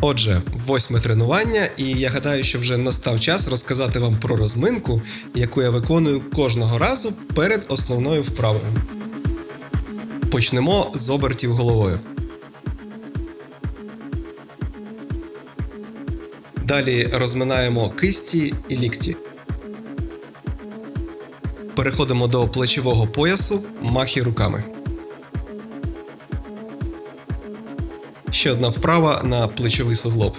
Отже, восьме тренування, і я гадаю, що вже настав час розказати вам про розминку, яку я виконую кожного разу перед основною вправою. Почнемо з обертів головою. Далі розминаємо кисті і лікті. Переходимо до плечового поясу, махи руками. Ще одна вправа на плечовий суглоб.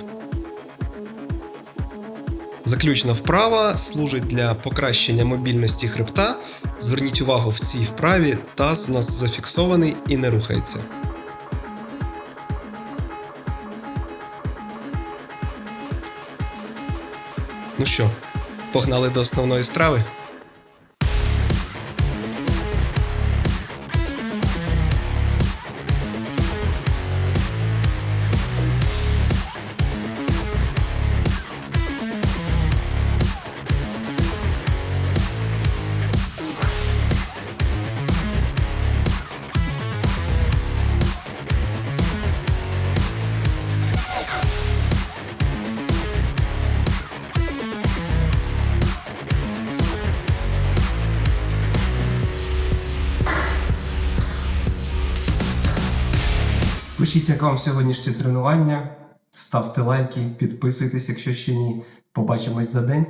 Заключна вправа служить для покращення мобільності хребта. Зверніть увагу, в цій вправі таз в нас зафіксований і не рухається. Ну що, погнали до основної страви? Пишіть, як вам сьогоднішнє тренування. Ставте лайки, підписуйтесь, якщо ще ні. Побачимось за день.